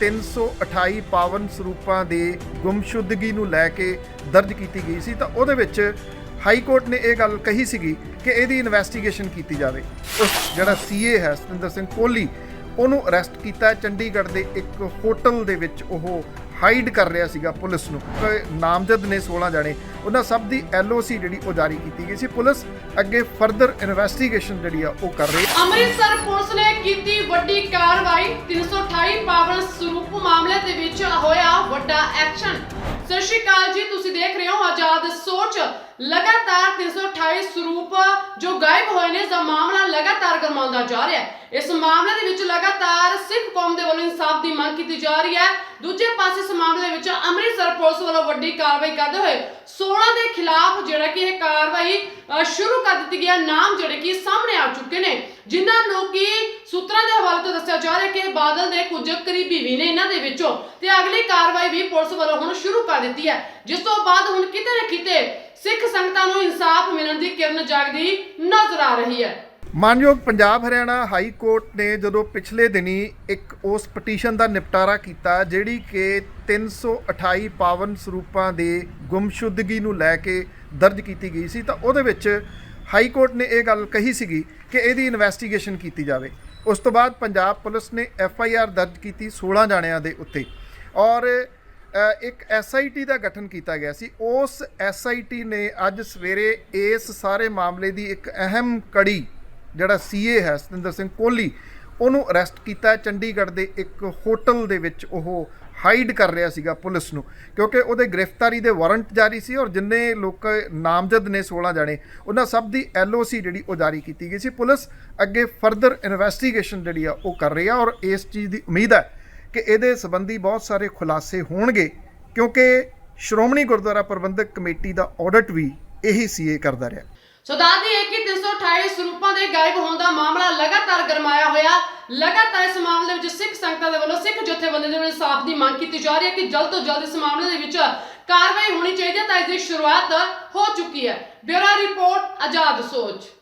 328 ਪਾਵਨ ਸਰੂਪਾਂ ਦੇ ਗੁੰਮਸ਼ੁੱਦਗੀ ਨੂੰ ਲੈ ਕੇ ਦਰਜ ਕੀਤੀ ਗਈ ਸੀ, ਤਾਂ ਉਹਦੇ ਵਿੱਚ ਹਾਈ ਕੋਰਟ ਨੇ ਇਹ ਗੱਲ ਕਹੀ ਸੀਗੀ ਕਿ ਇਹਦੀ ਇਨਵੈਸਟੀਗੇਸ਼ਨ ਕੀਤੀ ਜਾਵੇ। ਉਸ ਜਿਹੜਾ ਸੀਏ ਹੈ, ਸਤਿੰਦਰ ਸਿੰਘ ਕੋਹਲੀ ਉਹਨੂੰ ਅਰੈਸਟ ਕੀਤਾ। ਚੰਡੀਗੜ੍ਹ ਦੇ ਇੱਕ ਹੋਟਲ ਦੇ ਵਿੱਚ ਉਹ ਹਾਈਡ ਕਰ ਰਿਹਾ ਸੀਗਾ ਪੁਲਿਸ ਨੂੰ। ਨਾਮਜ਼ਦ ਨੇ 16 ਜਾਣੇ। ਉਹਨਾਂ ਸਭ ਦੀ ਐਲਓਸੀ ਜਿਹੜੀ ਉਹ ਜਾਰੀ ਕੀਤੀ ਗਈ ਸੀ। ਪੁਲਿਸ ਅੱਗੇ ਫਰਦਰ ਇਨਵੈਸਟੀਗੇਸ਼ਨ ਜਿਹੜੀ ਆ ਉਹ ਕਰ ਰਹੀ ਹੈ। ਅੰਮ੍ਰਿਤਸਰ ਪੁਲਿਸ ਨੇ ਕੀਤੀ ਵੱਡੀ ਕਾਰਵਾਈ। 328 ਪਾਵਨ ਸਰੂਪ ਮਾਮਲੇ ਦੇ ਵਿੱਚ ਹੋਇਆ ਵੱਡਾ ਐਕਸ਼ਨ। ਸਤਿ ਸ਼੍ਰੀ ਅਕਾਲ ਜੀ, ਤੁਸੀਂ ਦੇਖ ਰਹੇ ਹੋ ਆਜ਼ਾਦ ਸੋਚ। ਲਗਾਤਾਰ 328 ਸਰੂਪ ਜੋ ਗਾਇਬ ਹੋਏ ਨੇ, ਦਾ ਮਾਮਲਾ ਲਗਾਤਾਰ ਗਰਮਾਉਂਦਾ ਜਾ ਰਿਹਾ ਹੈ। ਇਸ ਮਾਮਲੇ ਦੇ ਵਿੱਚ ਲਗਾਤਾਰ ਸਿੱਖ ਕੌਮ ਦੇ ਵੱਲੋਂ ਇਨਸਾਫ ਦੀ ਮੰਗ ਕੀਤੀ ਜਾ ਰਹੀ ਹੈ। ਦੂਜੇ ਪਾਸੇ ਇਸ ਮਾਮਲੇ ਵਿੱਚ ਅੰਮ੍ਰਿਤਸਰ ਪੁਲਿਸ ਵੱਲੋਂ ਵੱਡੀ ਕਾਰਵਾਈ ਕਰਦੇ ਹੋਏ 16 ਦੇ ਖਿਲਾਫ ਜਿਹੜਾ ਕਿ ਇਹ ਕਾਰਵਾਈ ਸ਼ੁਰੂ ਕਰ ਦਿੱਤੀ ਗਈ ਨਾਮ ਜਿਹੜੇ ਕਿ ਸਾਹਮਣੇ ਆ ਚੁੱਕੇ ਨੇ, ਜਿਨ੍ਹਾਂ ਨੂੰ ਕਿ ਸੂਤਰਾਂ ਦੇ ਹਵਾਲੇ ਤੋਂ ਦੱਸਿਆ ਜਾ ਰਿਹਾ ਕਿ ਬਾਦਲ ਦੇ ਕੁਝ ਕਰੀਬੀ ਵੀ ਨੇ ਇਹਨਾਂ ਦੇ ਵਿੱਚੋਂ। ਤੇ ਅਗਲੀ ਕਾਰਵਾਈ ਵੀ ਪੁਲਿਸ ਵੱਲੋਂ ਹੁਣ ਸ਼ੁਰੂ ਕਰ ਦਿੱਤੀ ਹੈ। ਜਿਸ ਤੋਂ ਬਾਅਦ ਹੁਣ ਕਿਤੇ ਨਾ ਕਿਤੇ ਸਿੱਖ ਸੰਗਤਾਂ ਨੂੰ ਇਨਸਾਫ ਮਿਲਣ ਦੀ ਕਿਰਨ ਜਾਗਦੀ ਨਜ਼ਰ ਆ ਰਹੀ ਹੈ। ਮਾਨਯੋਗ ਪੰਜਾਬ ਹਰਿਆਣਾ ਹਾਈ ਕੋਰਟ ਨੇ ਜਦੋਂ ਪਿਛਲੇ ਦਿਨੀ ਇੱਕ ਉਸ ਪਟੀਸ਼ਨ ਦਾ ਨਿਪਟਾਰਾ ਕੀਤਾ, ਜਿਹੜੀ ਕਿ 328 ਪਾਵਨ ਸਰੂਪਾਂ ਦੇ ਗੁੰਮਸ਼ੁੱਦਗੀ ਨੂੰ ਲੈ ਕੇ ਦਰਜ ਕੀਤੀ ਗਈ ਸੀ, ਤਾਂ ਉਹਦੇ ਵਿੱਚ ਹਾਈ ਕੋਰਟ ਨੇ ਇਹ ਗੱਲ ਕਹੀ ਸੀਗੀ ਕਿ ਇਹਦੀ ਇਨਵੈਸਟੀਗੇਸ਼ਨ ਕੀਤੀ ਜਾਵੇ। ਉਸ ਤੋਂ ਬਾਅਦ ਪੰਜਾਬ ਪੁਲਿਸ ਨੇ ਐਫ ਆਈ ਆਰ ਦਰਜ ਕੀਤੀ 16 ਜਾਣਿਆਂ ਦੇ ਉੱਤੇ। ਔਰ ਇੱਕ ਐਸਆਈਟੀ ਦਾ ਗਠਨ ਕੀਤਾ ਗਿਆ ਸੀ। ਉਸ ਐਸਆਈਟੀ ਨੇ ਅੱਜ ਸਵੇਰੇ ਇਸ ਸਾਰੇ ਮਾਮਲੇ ਦੀ ਇੱਕ ਅਹਿਮ ਕੜੀ, ਜਿਹੜਾ ਸੀਏ ਹੈ, ਸਤਿੰਦਰ ਸਿੰਘ ਕੋਹਲੀ, ਉਹਨੂੰ ਅਰੈਸਟ ਕੀਤਾ। ਚੰਡੀਗੜ੍ਹ ਦੇ ਇੱਕ ਹੋਟਲ ਦੇ ਵਿੱਚ ਉਹ ਹਾਈਡ ਕਰ ਰਿਹਾ ਸੀਗਾ ਪੁਲਿਸ ਨੂੰ, ਕਿਉਂਕਿ ਉਹਦੇ ਗ੍ਰਿਫਤਾਰੀ ਦੇ ਵਾਰੰਟ ਜਾਰੀ ਸੀ ਔਰ ਜਿੰਨੇ ਲੋਕ ਨਾਮਜ਼ਦ ਨੇ 16 ਜਣੇ, ਉਹਨਾਂ ਸਭ ਦੀ ਐਲਓਸੀ ਜਿਹੜੀ ਉਹ ਜਾਰੀ ਕੀਤੀ ਗਈ ਸੀ। ਪੁਲਿਸ ਅੱਗੇ ਫਰਦਰ ਇਨਵੈਸਟੀਗੇਸ਼ਨ ਜਿਹੜੀ ਆ ਉਹ ਕਰ ਰਹੀ ਆ ਔਰ ਇਸ ਚੀਜ਼ ਦੀ ਉਮੀਦ ਹੈ ਕਿ ਇਹਦੇ ਸੰਬੰਧੀ ਬਹੁਤ ਸਾਰੇ ਖੁਲਾਸੇ ਹੋਣਗੇ, ਕਿਉਂਕਿ ਸ਼੍ਰੋਮਣੀ ਗੁਰਦੁਆਰਾ ਪ੍ਰਬੰਧਕ ਕਮੇਟੀ ਦਾ ਆਡਿਟ ਵੀ ਇਹੀ ਸੀਏ ਕਰਦਾ ਰਿਹਾ। ਸੋ ਦੱਸਦੀ ਹੈ ਕਿ 328 ਸਰੂਪਾਂ ਦੇ ਗਾਇਬ ਹੋਣ ਦਾ ਮਾਮਲਾ ਲਗਾਤਾਰ ਗਰਮਾਇਆ ਹੋਇਆ। ਲਗਾਤਾਰ ਇਸ ਮਾਮਲੇ ਵਿੱਚ ਸਿੱਖ ਸੰਗਤਾਂ ਦੇ ਵੱਲੋਂ, ਸਿੱਖ ਜਥੇਬੰਦੀ ਦੇ ਵੱਲੋਂ ਇਨਸਾਫ ਦੀ ਮੰਗ ਕੀਤੀ ਜਾ ਰਹੀ ਹੈ ਕਿ ਜਲਦ ਤੋਂ ਜਲਦ ਇਸ ਮਾਮਲੇ ਦੇ ਵਿੱਚ ਕਾਰਵਾਈ ਹੋਣੀ ਚਾਹੀਦੀ ਹੈ, ਤਾਂ ਇਸ ਦੀ ਸ਼ੁਰੂਆਤ ਹੋ ਚੁੱਕੀ ਹੈ। ਬਿਊਰੋ ਰਿਪੋਰਟ, ਆਜ਼ਾਦ ਸੋਚ।